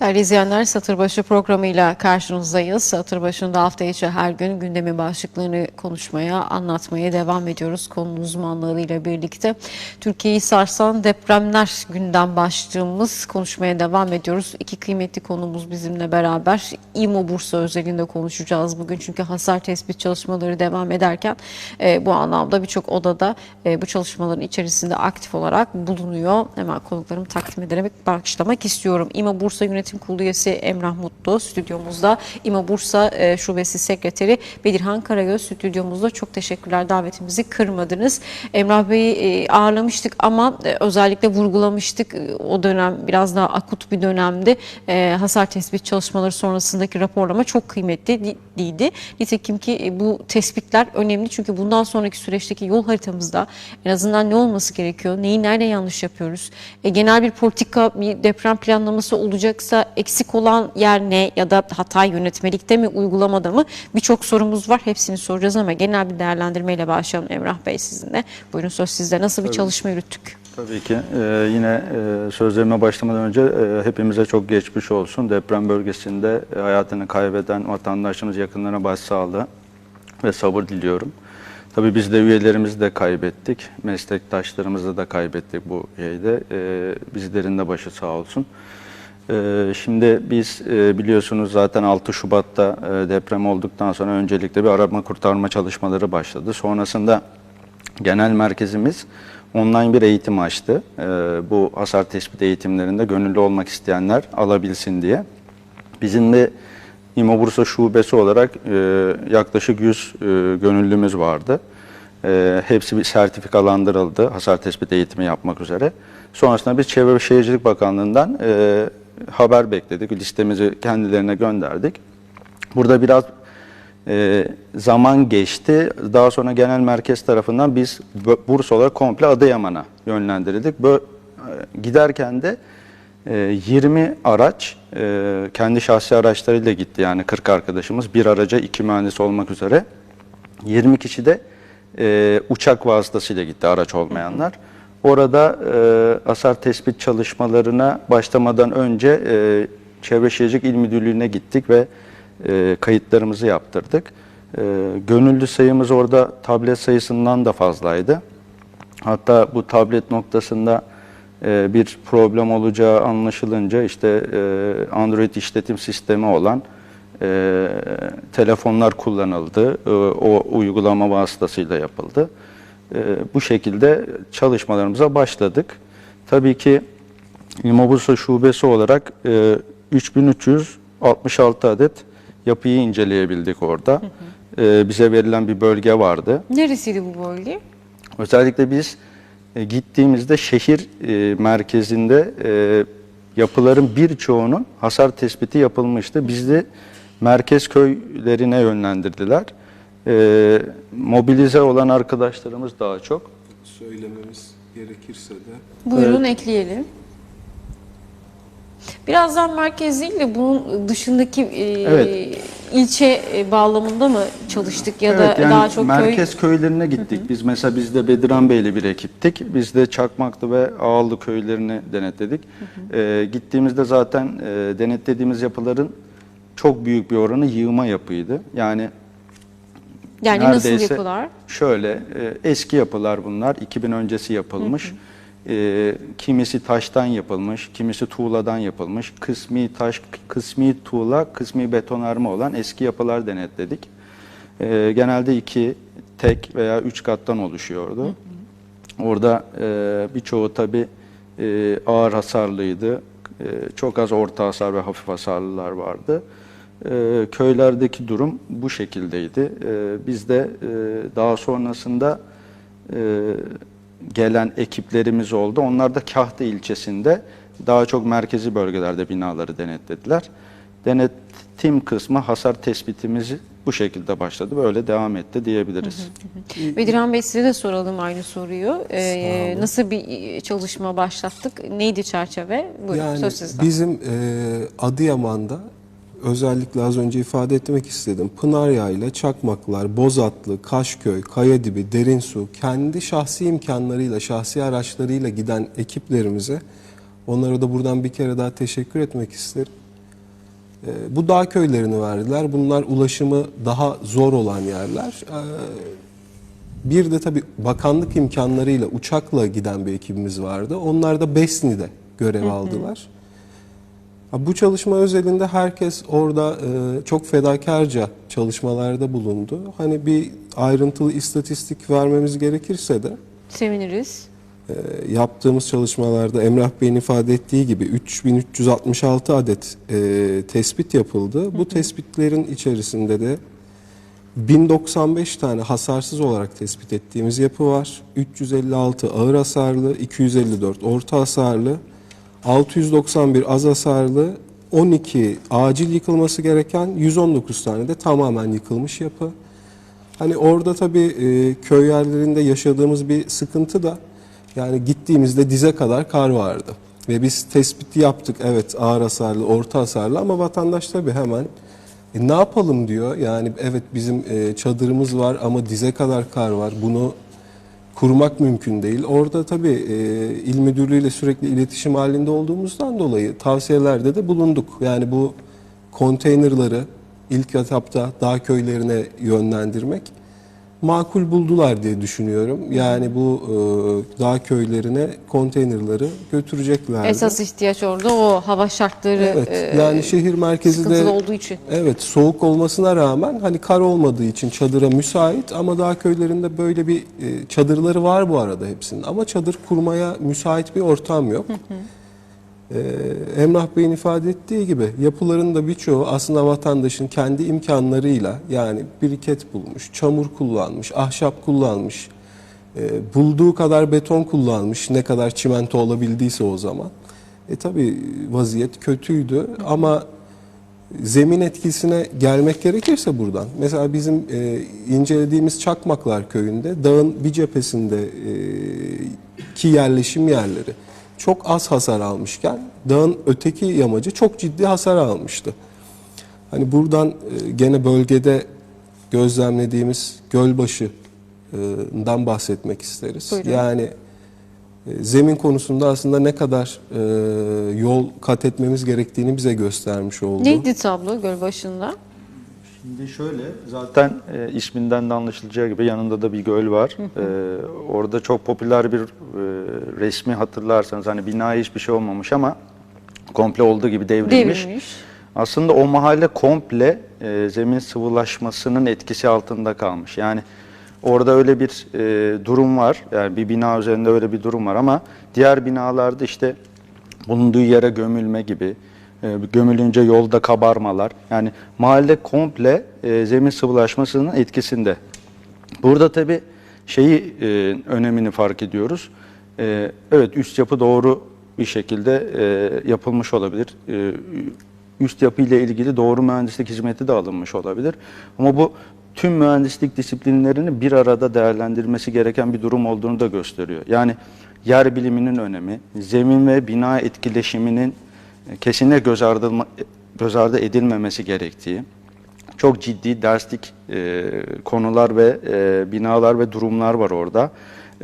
Değerli izleyenler Satırbaşı programıyla karşınızdayız. Satırbaşı'nda hafta içi her gün gündemin başlıklarını konuşmaya, anlatmaya devam ediyoruz. Konunun uzmanlarıyla birlikte. Türkiye'yi sarsan depremler günden başlığımız konuşmaya devam ediyoruz. İki kıymetli konumuz bizimle beraber. İMO Bursa özelinde konuşacağız bugün. Çünkü hasar tespit çalışmaları devam ederken e, bu anlamda birçok odada e, bu çalışmaların içerisinde aktif olarak bulunuyor. Hemen konuklarımı takdim ederek başlamak istiyorum. İMO Bursa Yönetim Kurulu üyesi Emrah Mutlu stüdyomuzda. İMO Bursa e, Şubesi Sekreteri Bedirhan Karagöz stüdyomuzda. Çok teşekkürler davetimizi kırmadınız. Emrah Bey'i e, ağırlamıştık ama e, özellikle vurgulamıştık. E, O dönem biraz daha akut bir dönemdi. E, hasar tespit çalışmaları sonrasındaki raporlama çok kıymetliydi. Nitekim ki e, bu tespitler önemli çünkü bundan sonraki süreçteki yol haritamızda en azından ne olması gerekiyor, neyi nerede yanlış yapıyoruz, e, genel bir politika, bir deprem planlaması olacaksa eksik olan yer ne ya da hata yönetmelikte mi, uygulamada mı birçok sorumuz var. Hepsini soracağız ama genel bir değerlendirmeyle başlayalım Emrah Bey sizinle. Buyurun söz sizde. Nasıl bir çalışma yürüttük? Tabii ki. Ee, yine e, sözlerime başlamadan önce e, hepimize çok geçmiş olsun. Deprem bölgesinde e, hayatını kaybeden vatandaşımız yakınlarına başsağlığı ve sabır diliyorum. Tabii biz de üyelerimizi de kaybettik. Meslektaşlarımızı da kaybettik bu şeyde. E, bizlerin de başı sağ olsun. E, şimdi biz e, biliyorsunuz zaten 6 Şubat'ta e, deprem olduktan sonra öncelikle bir arama kurtarma çalışmaları başladı. Sonrasında genel merkezimiz online bir eğitim açtı. Ee, bu hasar tespit eğitimlerinde gönüllü olmak isteyenler alabilsin diye. Bizim de İMO Bursa Şubesi olarak e, yaklaşık 100 e, gönüllümüz vardı. E, hepsi bir sertifikalandırıldı hasar tespit eğitimi yapmak üzere. Sonrasında biz Çevre ve Şehircilik Bakanlığı'ndan haber bekledik. Listemizi kendilerine gönderdik. Burada biraz e, zaman geçti. Daha sonra genel merkez tarafından biz Bursa olarak komple Adıyaman'a yönlendirildik. E, giderken de e, 20 araç e, kendi şahsi araçlarıyla gitti. Yani 40 arkadaşımız bir araca iki mühendis olmak üzere. 20 kişi de e, uçak vasıtasıyla gitti araç olmayanlar. Orada e, hasar tespit çalışmalarına başlamadan önce e, Çevre Şehircilik İl Müdürlüğü'ne gittik ve e, kayıtlarımızı yaptırdık. E, gönüllü sayımız orada tablet sayısından da fazlaydı. Hatta bu tablet noktasında e, bir problem olacağı anlaşılınca işte e, Android işletim sistemi olan e, telefonlar kullanıldı. E, o uygulama vasıtasıyla yapıldı. E, bu şekilde çalışmalarımıza başladık. Tabii ki İmobursa Şubesi olarak e, 3366 adet yapıyı inceleyebildik orada. E, bize verilen bir bölge vardı. Neresiydi bu bölge? Özellikle biz e, gittiğimizde şehir e, merkezinde e, yapıların birçoğunun hasar tespiti yapılmıştı. Bizi merkez köylerine yönlendirdiler. E, mobilize olan arkadaşlarımız daha çok. söylememiz gerekirse de Buyurun ekleyelim. Birazdan merkez değil de bunun dışındaki e, Evet. ilçe e, bağlamında mı çalıştık ya Evet, da yani daha çok köy merkez köylerine gittik. Biz mesela biz de Bediran Bey'le bir ekiptik. Biz de Çakmaklı ve Ağallı köylerini denetledik. Ee, gittiğimizde zaten e, denetlediğimiz yapıların çok büyük bir oranı yığma yapıydı. Yani yani nasıl yapılar? Şöyle e, eski yapılar bunlar. 2000 öncesi yapılmış. E, kimisi taştan yapılmış, kimisi tuğladan yapılmış. Kısmi taş, kısmi tuğla, kısmi betonarme olan eski yapılar denetledik. E, genelde iki, tek veya üç kattan oluşuyordu. Orada e, birçoğu tabi e, ağır hasarlıydı. E, çok az orta hasar ve hafif hasarlılar vardı. E, köylerdeki durum bu şekildeydi. E, biz de e, daha sonrasında e, gelen ekiplerimiz oldu. Onlar da Kahta ilçesinde daha çok merkezi bölgelerde binaları denetlediler. Denetim kısmı hasar tespitimizi bu şekilde başladı. Böyle devam etti diyebiliriz. Bedirhan Bey size de soralım aynı soruyu. Ee, nasıl bir çalışma başlattık? Neydi çerçeve? Buyurun yani söz sizde. bizim e, Adıyaman'da özellikle az önce ifade etmek istedim. Pınaryayla Çakmaklar, Bozatlı, Kaşköy, Kayadibi, Derinsu kendi şahsi imkanlarıyla, şahsi araçlarıyla giden ekiplerimize onlara da buradan bir kere daha teşekkür etmek isterim. E, bu dağ köylerini verdiler. Bunlar ulaşımı daha zor olan yerler. E, bir de tabii bakanlık imkanlarıyla uçakla giden bir ekibimiz vardı. Onlar da Besni'de görev aldılar. Bu çalışma özelinde herkes orada e, çok fedakarca çalışmalarda bulundu. Hani bir ayrıntılı istatistik vermemiz gerekirse de Seviniriz. e, yaptığımız çalışmalarda Emrah Bey'in ifade ettiği gibi 3366 adet e, tespit yapıldı. Bu tespitlerin içerisinde de 1095 tane hasarsız olarak tespit ettiğimiz yapı var. 356 ağır hasarlı, 254 orta hasarlı, 691 az hasarlı, 12 acil yıkılması gereken, 119 tane de tamamen yıkılmış yapı. Hani orada tabii e, köy yerlerinde yaşadığımız bir sıkıntı da yani gittiğimizde dize kadar kar vardı. Ve biz tespiti yaptık evet ağır hasarlı, orta hasarlı ama vatandaş tabii hemen e, ne yapalım diyor. Yani evet bizim e, çadırımız var ama dize kadar kar var. Bunu kurmak mümkün değil. Orada tabii e, il müdürlüğüyle sürekli iletişim halinde olduğumuzdan dolayı tavsiyelerde de bulunduk. Yani bu konteynerları ilk etapta dağ köylerine yönlendirmek makul buldular diye düşünüyorum. Yani bu e, dağ köylerine konteynerları götüreceklerdi. Esas ihtiyaç orada o hava şartları Evet, e, yani şehir merkezi de olduğu için. Evet, soğuk olmasına rağmen hani kar olmadığı için çadıra müsait ama dağ köylerinde böyle bir e, çadırları var bu arada hepsinin ama çadır kurmaya müsait bir ortam yok. Ee, Emrah Bey'in ifade ettiği gibi yapıların da birçoğu aslında vatandaşın kendi imkanlarıyla yani biriket bulmuş, çamur kullanmış, ahşap kullanmış, e, bulduğu kadar beton kullanmış ne kadar çimento olabildiyse o zaman. E tabi vaziyet kötüydü ama zemin etkisine gelmek gerekirse buradan. Mesela bizim e, incelediğimiz Çakmaklar köyünde dağın bir cephesinde e, ki yerleşim yerleri çok az hasar almışken dağın öteki yamacı çok ciddi hasar almıştı. Hani buradan e, gene bölgede gözlemlediğimiz Gölbaşı'dan bahsetmek isteriz. Buyurun. Yani e, zemin konusunda aslında ne kadar e, yol kat etmemiz gerektiğini bize göstermiş oldu. Neydi tablo göl başında? Şimdi şöyle zaten e, isminden de anlaşılacağı gibi yanında da bir göl var. E, orada çok popüler bir e, resmi hatırlarsanız hani bina hiçbir şey olmamış ama komple olduğu gibi devrilmiş. Devrilmiş. Aslında o mahalle komple e, zemin sıvılaşmasının etkisi altında kalmış. Yani orada öyle bir e, durum var. Yani bir bina üzerinde öyle bir durum var ama diğer binalarda işte bulunduğu yere gömülme gibi, e, gömülünce yolda kabarmalar. Yani mahalle komple e, zemin sıvılaşmasının etkisinde. Burada tabii şeyi e, önemini fark ediyoruz. E, evet üst yapı doğru bir şekilde e, yapılmış olabilir. E, üst yapı ile ilgili doğru mühendislik hizmeti de alınmış olabilir. Ama bu tüm mühendislik disiplinlerini bir arada değerlendirmesi gereken bir durum olduğunu da gösteriyor. Yani yer biliminin önemi, zemin ve bina etkileşiminin kesinlikle göz ardı, göz ardı edilmemesi gerektiği, çok ciddi derslik e, konular ve e, binalar ve durumlar var orada.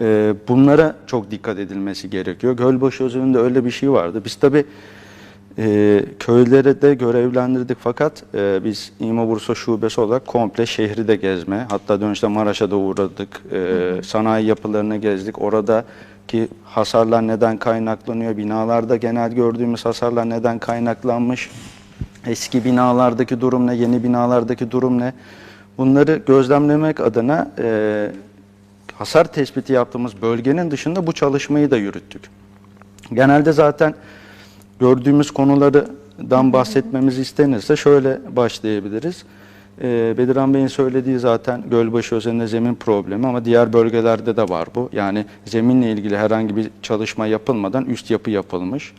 E, bunlara çok dikkat edilmesi gerekiyor. Gölbaşı özelinde öyle bir şey vardı. Biz tabii e, köylere de görevlendirdik fakat e, biz İMA Bursa Şubesi olarak komple şehri de gezme, hatta dönüşte Maraş'a da uğradık, e, sanayi yapılarını gezdik. Oradaki hasarlar neden kaynaklanıyor, binalarda genel gördüğümüz hasarlar neden kaynaklanmış, eski binalardaki durum ne, yeni binalardaki durum ne? Bunları gözlemlemek adına e, hasar tespiti yaptığımız bölgenin dışında bu çalışmayı da yürüttük. Genelde zaten gördüğümüz konulardan bahsetmemiz istenirse şöyle başlayabiliriz. Ee, Bediran Bey'in söylediği zaten Gölbaşı özelinde zemin problemi ama diğer bölgelerde de var bu. Yani zeminle ilgili herhangi bir çalışma yapılmadan üst yapı yapılmış.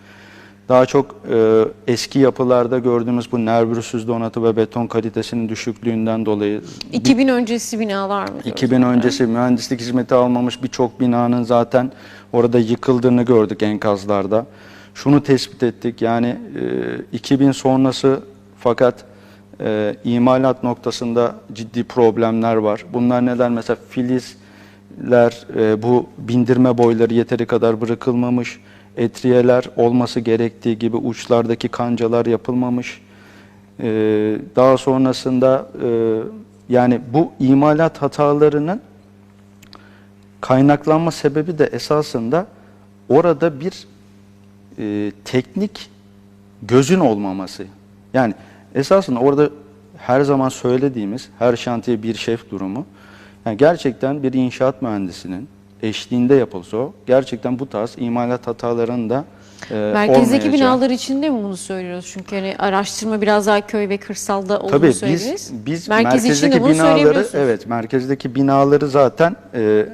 Daha çok e, eski yapılarda gördüğümüz bu nervürüsüz donatı ve beton kalitesinin düşüklüğünden dolayı 2000 öncesi binalar mı? diyoruz 2000 onlara? öncesi mühendislik hizmeti almamış birçok binanın zaten orada yıkıldığını gördük enkazlarda. Şunu tespit ettik yani e, 2000 sonrası fakat e, imalat noktasında ciddi problemler var. Bunlar neden? Mesela filizler, e, bu bindirme boyları yeteri kadar bırakılmamış, etriyeler olması gerektiği gibi uçlardaki kancalar yapılmamış. E, daha sonrasında e, yani bu imalat hatalarının kaynaklanma sebebi de esasında orada bir e, teknik gözün olmaması. Yani esasında orada her zaman söylediğimiz her şantiye bir şef durumu. Yani gerçekten bir inşaat mühendisinin eşliğinde yapılsa o gerçekten bu tarz imalat hatalarının da e, Merkezdeki binalar için de mi bunu söylüyoruz? Çünkü hani araştırma biraz daha köy ve kırsalda olduğunu Tabii biz söyleriz. biz Merkez için de merkezdeki binaları evet merkezdeki binaları zaten e,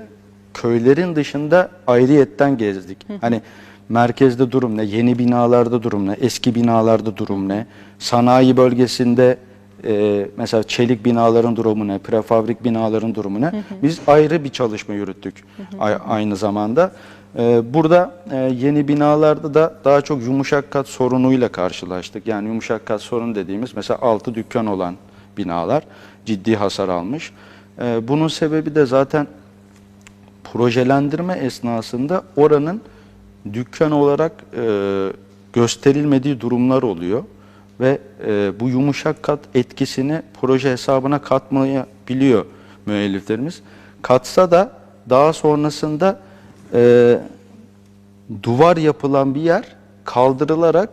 köylerin dışında ayrıyetten gezdik. Hani merkezde durum ne, yeni binalarda durum ne, eski binalarda durum ne, sanayi bölgesinde e, mesela çelik binaların durumu ne, prefabrik binaların durumu ne? Biz ayrı bir çalışma yürüttük a- aynı zamanda. E, burada e, yeni binalarda da daha çok yumuşak kat sorunuyla karşılaştık. Yani yumuşak kat sorun dediğimiz mesela altı dükkan olan binalar ciddi hasar almış. E, bunun sebebi de zaten projelendirme esnasında oranın dükkan olarak e, gösterilmediği durumlar oluyor ve e, bu yumuşak kat etkisini proje hesabına katmayabiliyor müelliflerimiz. Katsa da daha sonrasında e, duvar yapılan bir yer kaldırılarak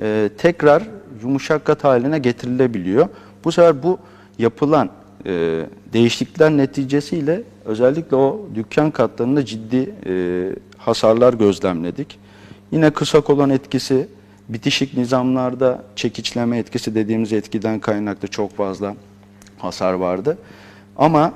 e, tekrar yumuşak kat haline getirilebiliyor. Bu sefer bu yapılan e, değişiklikler neticesiyle özellikle o dükkan katlarında ciddi e, hasarlar gözlemledik. Yine kısa kolon etkisi, bitişik nizamlarda çekiçleme etkisi dediğimiz etkiden kaynaklı çok fazla hasar vardı. Ama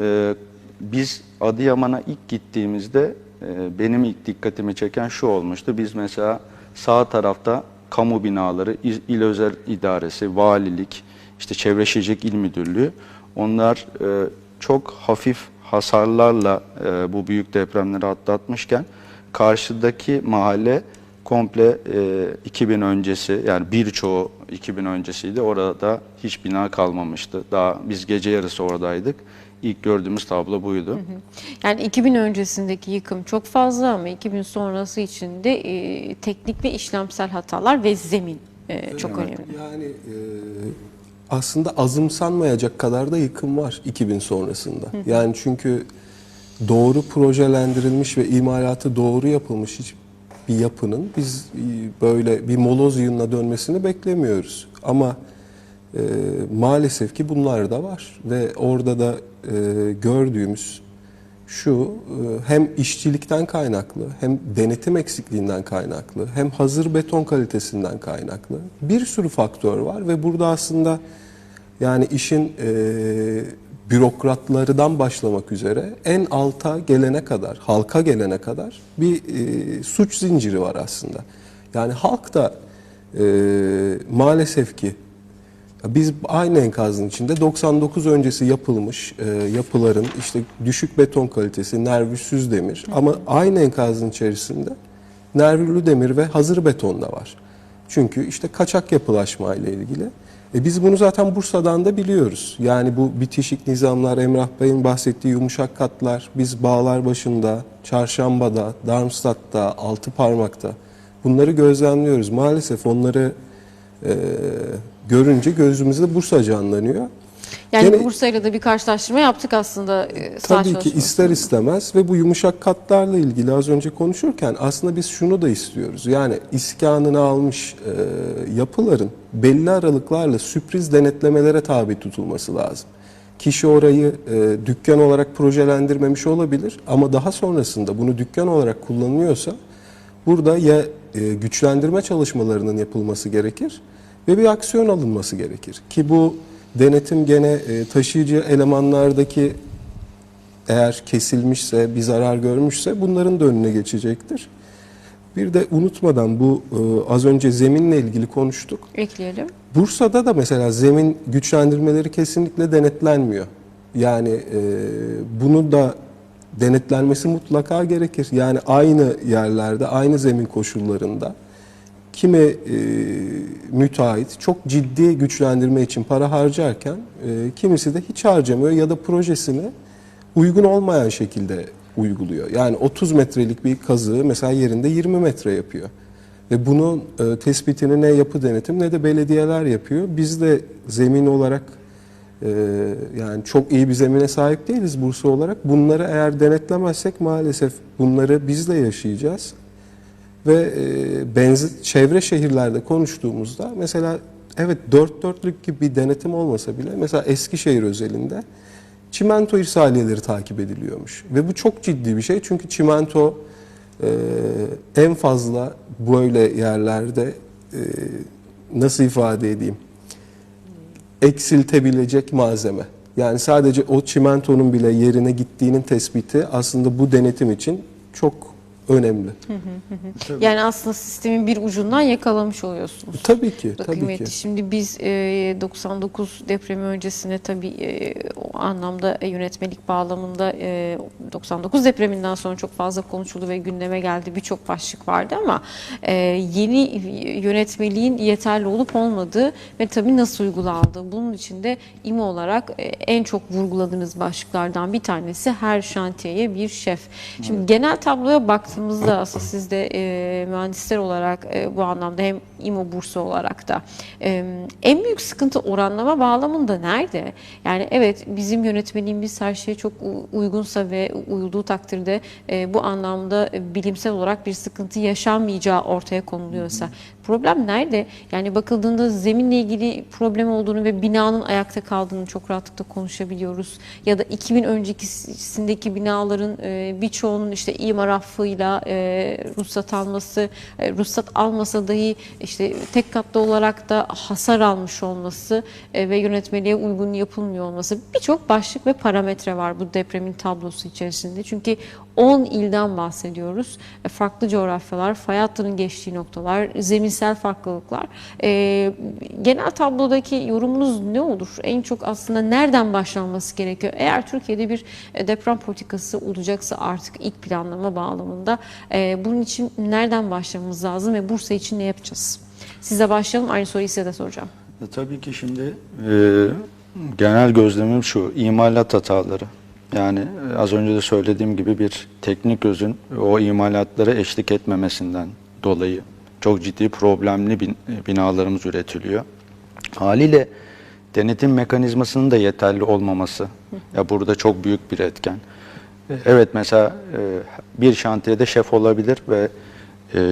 e, biz Adıyaman'a ilk gittiğimizde e, benim ilk dikkatimi çeken şu olmuştu. Biz mesela sağ tarafta kamu binaları, il, il özel idaresi, valilik, işte çevre şehircilik il müdürlüğü onlar e, çok hafif hasarlarla e, bu büyük depremleri atlatmışken karşıdaki mahalle komple e, 2000 öncesi yani birçoğu 2000 öncesiydi. Orada hiç bina kalmamıştı. Daha biz gece yarısı oradaydık. İlk gördüğümüz tablo buydu. Yani 2000 öncesindeki yıkım çok fazla ama 2000 sonrası için de e, teknik ve işlemsel hatalar ve zemin e, çok önemli. Yani e, aslında azımsanmayacak kadar da yıkım var 2000 sonrasında. Yani çünkü doğru projelendirilmiş ve imalatı doğru yapılmış bir yapının biz e, böyle bir moloz yığınına dönmesini beklemiyoruz. Ama e, maalesef ki bunlar da var ve orada da e, gördüğümüz şu e, hem işçilikten kaynaklı hem denetim eksikliğinden kaynaklı hem hazır beton kalitesinden kaynaklı bir sürü faktör var ve burada aslında yani işin e, bürokratlarından başlamak üzere en alta gelene kadar, halka gelene kadar bir e, suç zinciri var aslında. Yani halk da e, maalesef ki biz aynı enkazın içinde 99 öncesi yapılmış e, yapıların işte düşük beton kalitesi, nervüsüz demir ama aynı enkazın içerisinde nervürlü demir ve hazır beton da var. Çünkü işte kaçak yapılaşma ile ilgili. E biz bunu zaten Bursa'dan da biliyoruz. Yani bu bitişik nizamlar, Emrah Bey'in bahsettiği yumuşak katlar, biz Bağlar başında, Çarşamba'da, Darmstadt'ta, Altı Parmak'ta bunları gözlemliyoruz. Maalesef onları e, görünce gözümüzde Bursa canlanıyor. Yani Gene- Bursa'yla da bir karşılaştırma yaptık aslında e, Tabii ki ister istemez ve bu yumuşak katlarla ilgili az önce konuşurken aslında biz şunu da istiyoruz. Yani iskanını almış e, yapıların belli aralıklarla sürpriz denetlemelere tabi tutulması lazım. Kişi orayı e, dükkan olarak projelendirmemiş olabilir ama daha sonrasında bunu dükkan olarak kullanılıyorsa burada ya e, güçlendirme çalışmalarının yapılması gerekir ve bir aksiyon alınması gerekir. Ki bu denetim gene e, taşıyıcı elemanlardaki eğer kesilmişse, bir zarar görmüşse bunların da önüne geçecektir. Bir de unutmadan bu e, az önce zeminle ilgili konuştuk. Ekleyelim. Bursa'da da mesela zemin güçlendirmeleri kesinlikle denetlenmiyor. Yani e, bunu da denetlenmesi mutlaka gerekir. Yani aynı yerlerde, aynı zemin koşullarında kimi e, müteahhit çok ciddi güçlendirme için para harcarken e, kimisi de hiç harcamıyor ya da projesini uygun olmayan şekilde uyguluyor. Yani 30 metrelik bir kazığı mesela yerinde 20 metre yapıyor. Ve bunun e, tespitini ne yapı denetim ne de belediyeler yapıyor. Biz de zemin olarak e, yani çok iyi bir zemine sahip değiliz Bursa olarak. Bunları eğer denetlemezsek maalesef bunları biz de yaşayacağız. Ve e, benzer çevre şehirlerde konuştuğumuzda mesela evet dört dörtlük gibi bir denetim olmasa bile mesela Eskişehir özelinde çimento irsaliyeleri takip ediliyormuş. Ve bu çok ciddi bir şey çünkü çimento e, en fazla böyle yerlerde e, nasıl ifade edeyim eksiltebilecek malzeme. Yani sadece o çimentonun bile yerine gittiğinin tespiti aslında bu denetim için çok önemli. Yani aslında sistemin bir ucundan yakalamış oluyorsunuz. Tabii ki, Bu tabii kıymetli. ki. Şimdi biz e, 99 depremi öncesinde tabii e, o anlamda e, yönetmelik bağlamında e, 99 depreminden sonra çok fazla konuşuldu ve gündeme geldi. Birçok başlık vardı ama e, yeni yönetmeliğin yeterli olup olmadığı ve tabii nasıl uygulandığı. Bunun için de İMO olarak e, en çok vurguladığınız başlıklardan bir tanesi her şantiyeye bir şef. Şimdi genel tabloya baktığımızda aslında siz de e, mühendisler olarak e, bu anlamda hem İMO bursu olarak da e, en büyük sıkıntı oranlama bağlamında nerede? Yani evet bizim yönetmeliğimiz her şeye çok uygunsa ve uyulduğu takdirde e, bu anlamda bilimsel olarak bir sıkıntı yaşanmayacağı ortaya konuluyorsa problem nerede? Yani bakıldığında zeminle ilgili problem olduğunu ve binanın ayakta kaldığını çok rahatlıkla konuşabiliyoruz. Ya da 2000 öncekisindeki binaların e, birçoğunun işte imar affıyla e, ruhsat alması, e, ruhsat almasa dahi işte tek katlı olarak da hasar almış olması e, ve yönetmeliğe uygun yapılmıyor olması birçok başlık ve parametre var bu depremin tablosu içerisinde. Çünkü 10 ilden bahsediyoruz. E, farklı coğrafyalar, fay hattının geçtiği noktalar, zeminsel farklılıklar. E, genel tablodaki yorumunuz ne olur? En çok aslında nereden başlanması gerekiyor? Eğer Türkiye'de bir e, deprem politikası olacaksa artık ilk planlama bağlamında e, bunun için nereden başlamamız lazım ve Bursa için ne yapacağız? Size başlayalım. Aynı soruyu size de soracağım. E, tabii ki şimdi e, genel gözlemim şu, imalat hataları. Yani e, az önce de söylediğim gibi bir teknik gözün o imalatlara eşlik etmemesinden dolayı çok ciddi problemli bin- e, binalarımız üretiliyor. Haliyle denetim mekanizmasının da yeterli olmaması ya burada çok büyük bir etken. E, Evet mesela bir şantiyede şef olabilir ve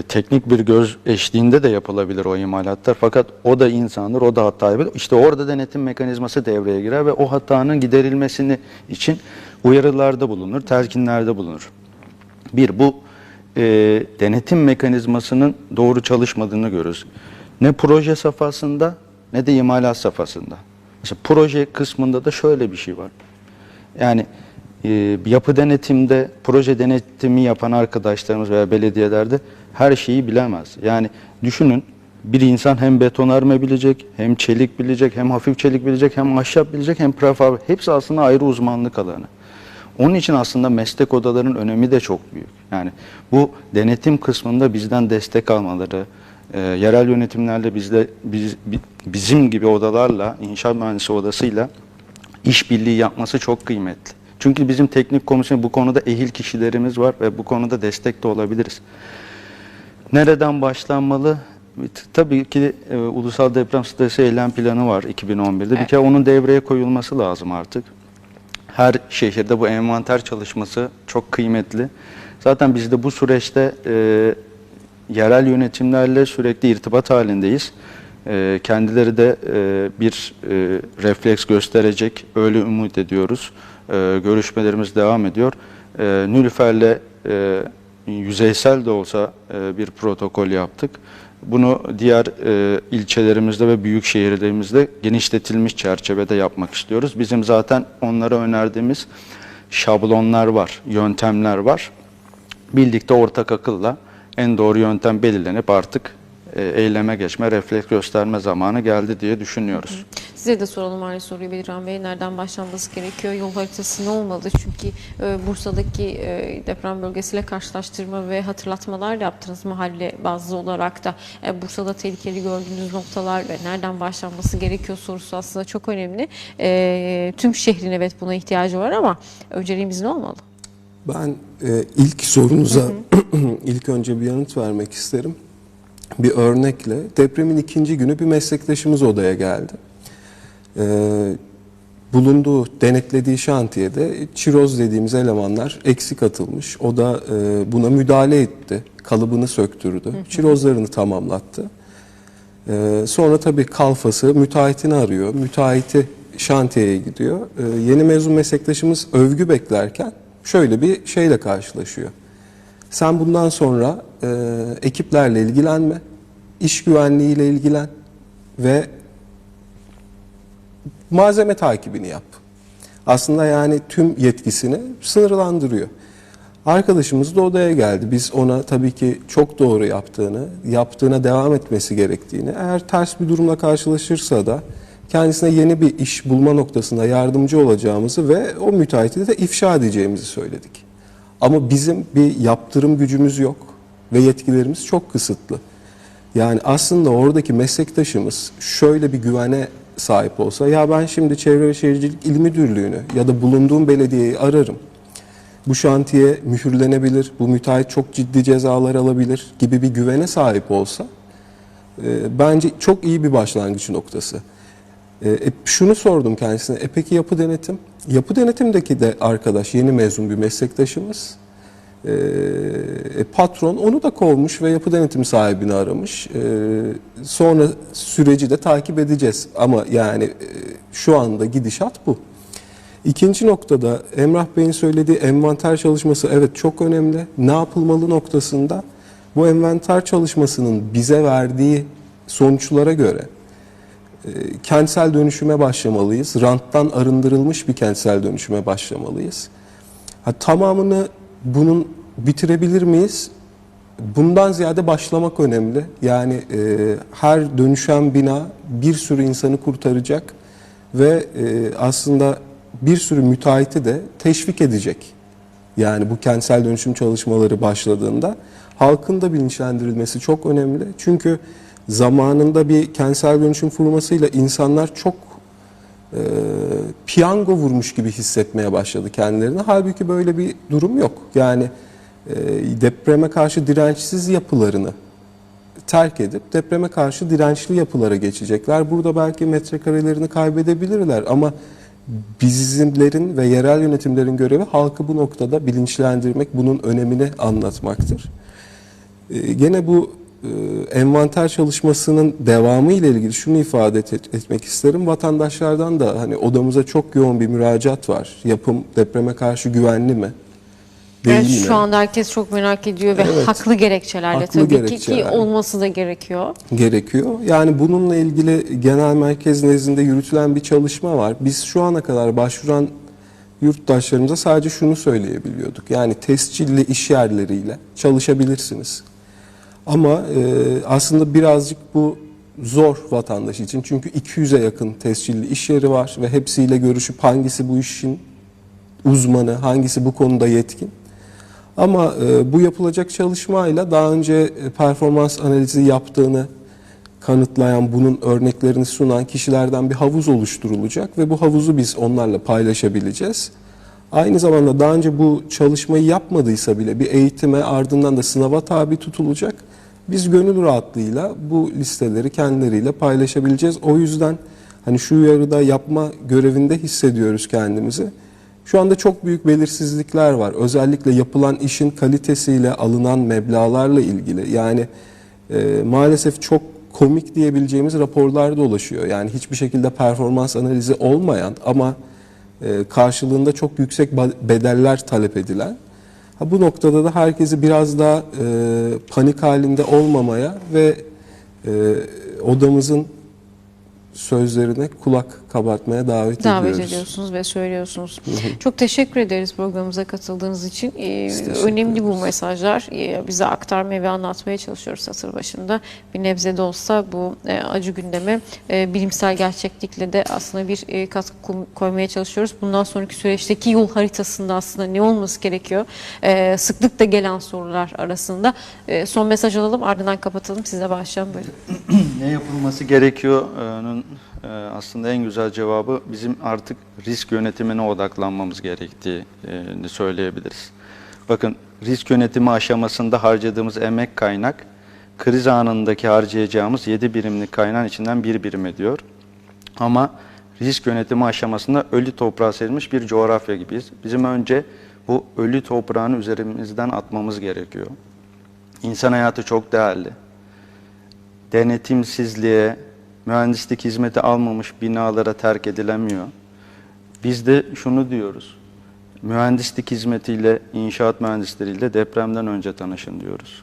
teknik bir göz eşliğinde de yapılabilir o imalatlar. Fakat o da insandır, o da hata yapar. İşte orada denetim mekanizması devreye girer ve o hatanın giderilmesini için uyarılarda bulunur, telkinlerde bulunur. Bir, bu e, denetim mekanizmasının doğru çalışmadığını görürüz. Ne proje safhasında ne de imalat safhasında. Mesela proje kısmında da şöyle bir şey var. Yani e, yapı denetimde, proje denetimi yapan arkadaşlarımız veya belediyelerde her şeyi bilemez. Yani düşünün bir insan hem betonarme bilecek, hem çelik bilecek, hem hafif çelik bilecek, hem ahşap bilecek, hem prefab. Hepsi aslında ayrı uzmanlık alanı. Onun için aslında meslek odalarının önemi de çok büyük. Yani bu denetim kısmında bizden destek almaları, e, yerel yönetimlerle bizde biz, bi- bizim gibi odalarla, inşaat mühendisi odasıyla işbirliği yapması çok kıymetli. Çünkü bizim teknik komisyon bu konuda ehil kişilerimiz var ve bu konuda destek de olabiliriz. Nereden başlanmalı? Tabii ki e, Ulusal Deprem Stratejisi Eylem Planı var 2011'de. Bir kere onun devreye koyulması lazım artık. Her şehirde bu envanter çalışması çok kıymetli. Zaten biz de bu süreçte e, yerel yönetimlerle sürekli irtibat halindeyiz. E, kendileri de e, bir e, refleks gösterecek, öyle umut ediyoruz. E, görüşmelerimiz devam ediyor. E, Nülüfer'le e, yüzeysel de olsa e, bir protokol yaptık. Bunu diğer e, ilçelerimizde ve büyük şehirlerimizde genişletilmiş çerçevede yapmak istiyoruz. Bizim zaten onlara önerdiğimiz şablonlar var, yöntemler var. Birlikte ortak akılla en doğru yöntem belirlenip artık e, eyleme geçme, refleks gösterme zamanı geldi diye düşünüyoruz. Size de soralım aynı soruyu Beliran Bey. Nereden başlanması gerekiyor? Yol haritası ne olmalı? Çünkü e, Bursa'daki e, deprem bölgesiyle karşılaştırma ve hatırlatmalar yaptınız mahalle bazlı olarak da. E, Bursa'da tehlikeli gördüğünüz noktalar ve nereden başlanması gerekiyor sorusu aslında çok önemli. E, tüm şehrin evet buna ihtiyacı var ama önceliğimiz ne olmalı? Ben e, ilk sorunuza ilk önce bir yanıt vermek isterim. bir örnekle depremin ikinci günü bir meslektaşımız odaya geldi. Ee, bulunduğu, denetlediği şantiyede çiroz dediğimiz elemanlar eksik atılmış. O da e, buna müdahale etti. Kalıbını söktürdü. Çirozlarını tamamlattı. Ee, sonra tabii kalfası müteahhitini arıyor. Müteahhiti şantiyeye gidiyor. Ee, yeni mezun meslektaşımız övgü beklerken şöyle bir şeyle karşılaşıyor. Sen bundan sonra e, ekiplerle ilgilenme, iş güvenliğiyle ilgilen ve malzeme takibini yap. Aslında yani tüm yetkisini sınırlandırıyor. Arkadaşımız da odaya geldi. Biz ona tabii ki çok doğru yaptığını, yaptığına devam etmesi gerektiğini, eğer ters bir durumla karşılaşırsa da kendisine yeni bir iş bulma noktasında yardımcı olacağımızı ve o müteahhiti de ifşa edeceğimizi söyledik. Ama bizim bir yaptırım gücümüz yok ve yetkilerimiz çok kısıtlı. Yani aslında oradaki meslektaşımız şöyle bir güvene sahip olsa ya ben şimdi Çevre ve Şehircilik İl Müdürlüğü'nü ya da bulunduğum belediyeyi ararım. Bu şantiye mühürlenebilir, bu müteahhit çok ciddi cezalar alabilir gibi bir güvene sahip olsa e, bence çok iyi bir başlangıç noktası. E, e, şunu sordum kendisine, e peki yapı denetim? Yapı denetimdeki de arkadaş, yeni mezun bir meslektaşımız. E, e, patron onu da kovmuş ve yapı denetim sahibini aramış. E, sonra süreci de takip edeceğiz. Ama yani e, şu anda gidişat bu. İkinci noktada Emrah Bey'in söylediği envanter çalışması evet çok önemli. Ne yapılmalı noktasında bu envanter çalışmasının bize verdiği sonuçlara göre e, kentsel dönüşüme başlamalıyız. Ranttan arındırılmış bir kentsel dönüşüme başlamalıyız. Ha, tamamını bunun bitirebilir miyiz? Bundan ziyade başlamak önemli. Yani e, her dönüşen bina bir sürü insanı kurtaracak ve e, aslında bir sürü müteahhiti de teşvik edecek. Yani bu kentsel dönüşüm çalışmaları başladığında halkın da bilinçlendirilmesi çok önemli. Çünkü zamanında bir kentsel dönüşüm firmasıyla insanlar çok e, piyango vurmuş gibi hissetmeye başladı kendilerini. Halbuki böyle bir durum yok. Yani e, depreme karşı dirençsiz yapılarını terk edip depreme karşı dirençli yapılara geçecekler. Burada belki metrekarelerini kaybedebilirler ama bizimlerin ve yerel yönetimlerin görevi halkı bu noktada bilinçlendirmek, bunun önemini anlatmaktır. Ee, gene bu envanter çalışmasının devamı ile ilgili şunu ifade et, etmek isterim. Vatandaşlardan da hani odamıza çok yoğun bir müracaat var. Yapım depreme karşı güvenli mi? Değil Evet, mi? şu anda herkes çok merak ediyor ve Evet. haklı gerekçelerle Haklı tabii ki ki gerekçelerle. olması da gerekiyor. gerekiyor. Yani bununla ilgili genel merkez nezdinde yürütülen bir çalışma var. Biz şu ana kadar başvuran yurttaşlarımıza sadece şunu söyleyebiliyorduk. Yani tescilli iş yerleriyle çalışabilirsiniz. Ama e, aslında birazcık bu zor vatandaş için. Çünkü 200'e yakın tescilli iş yeri var ve hepsiyle görüşüp hangisi bu işin uzmanı, hangisi bu konuda yetkin. Ama e, bu yapılacak çalışmayla daha önce e, performans analizi yaptığını kanıtlayan, bunun örneklerini sunan kişilerden bir havuz oluşturulacak ve bu havuzu biz onlarla paylaşabileceğiz. Aynı zamanda daha önce bu çalışmayı yapmadıysa bile bir eğitime ardından da sınava tabi tutulacak. Biz gönül rahatlığıyla bu listeleri kendileriyle paylaşabileceğiz. O yüzden hani şu uyarıda yapma görevinde hissediyoruz kendimizi. Şu anda çok büyük belirsizlikler var. Özellikle yapılan işin kalitesiyle alınan meblağlarla ilgili. Yani e, maalesef çok komik diyebileceğimiz raporlar dolaşıyor. Yani hiçbir şekilde performans analizi olmayan ama e, karşılığında çok yüksek bedeller talep edilen. Bu noktada da herkesi biraz daha e, panik halinde olmamaya ve e, odamızın sözlerine kulak kabartmaya davet, Davet ediyoruz. ediyorsunuz ve söylüyorsunuz. Çok teşekkür ederiz programımıza katıldığınız için. Ee, önemli bu mesajlar. Ee, bize aktarmaya ve anlatmaya çalışıyoruz satır başında. Bir nebze de olsa bu e, acı gündeme e, bilimsel gerçeklikle de aslında bir e, katkı koymaya çalışıyoruz. Bundan sonraki süreçteki yol haritasında aslında ne olması gerekiyor? E, sıklıkla gelen sorular arasında. E, son mesaj alalım ardından kapatalım. Size başlayalım böyle. ne yapılması gerekiyor'nun e, aslında en güzel cevabı bizim artık risk yönetimine odaklanmamız gerektiğini söyleyebiliriz. Bakın risk yönetimi aşamasında harcadığımız emek kaynak kriz anındaki harcayacağımız 7 birimlik kaynağın içinden bir birim ediyor. Ama risk yönetimi aşamasında ölü toprağa serilmiş bir coğrafya gibiyiz. Bizim önce bu ölü toprağını üzerimizden atmamız gerekiyor. İnsan hayatı çok değerli. Denetimsizliğe, mühendislik hizmeti almamış binalara terk edilemiyor. Biz de şunu diyoruz. Mühendislik hizmetiyle, inşaat mühendisleriyle depremden önce tanışın diyoruz.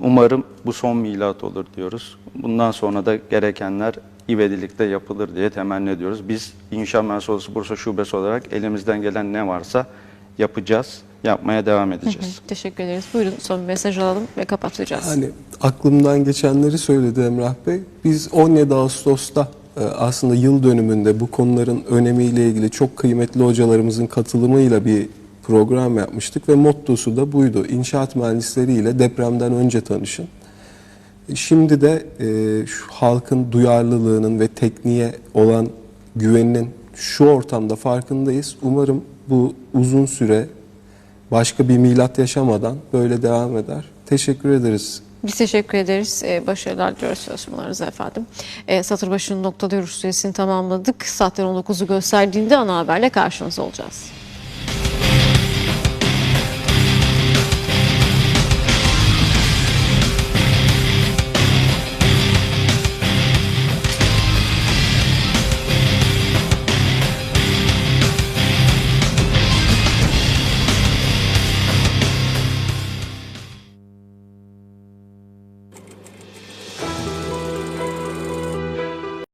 Umarım bu son milat olur diyoruz. Bundan sonra da gerekenler ivedilikte yapılır diye temenni ediyoruz. Biz İnşaat Mühendisliği Bursa Şubesi olarak elimizden gelen ne varsa yapacağız, yapmaya devam edeceğiz. Teşekkür ederiz. Buyurun son bir mesaj alalım ve kapatacağız. Hani aklımdan geçenleri söyledi Emrah Bey. Biz 17 Ağustos'ta e, aslında yıl dönümünde bu konuların önemiyle ilgili çok kıymetli hocalarımızın katılımıyla bir program yapmıştık ve mottosu da buydu. İnşaat mühendisleriyle depremden önce tanışın. Şimdi de e, şu halkın duyarlılığının ve tekniğe olan güveninin şu ortamda farkındayız. Umarım bu uzun süre başka bir milat yaşamadan böyle devam eder. Teşekkür ederiz. Biz teşekkür ederiz. Ee, başarılar diliyoruz çalışmalarınıza efendim. Ee, satır başının noktalıyoruz süresini tamamladık. Saatler 19'u gösterdiğinde ana haberle karşınızda olacağız.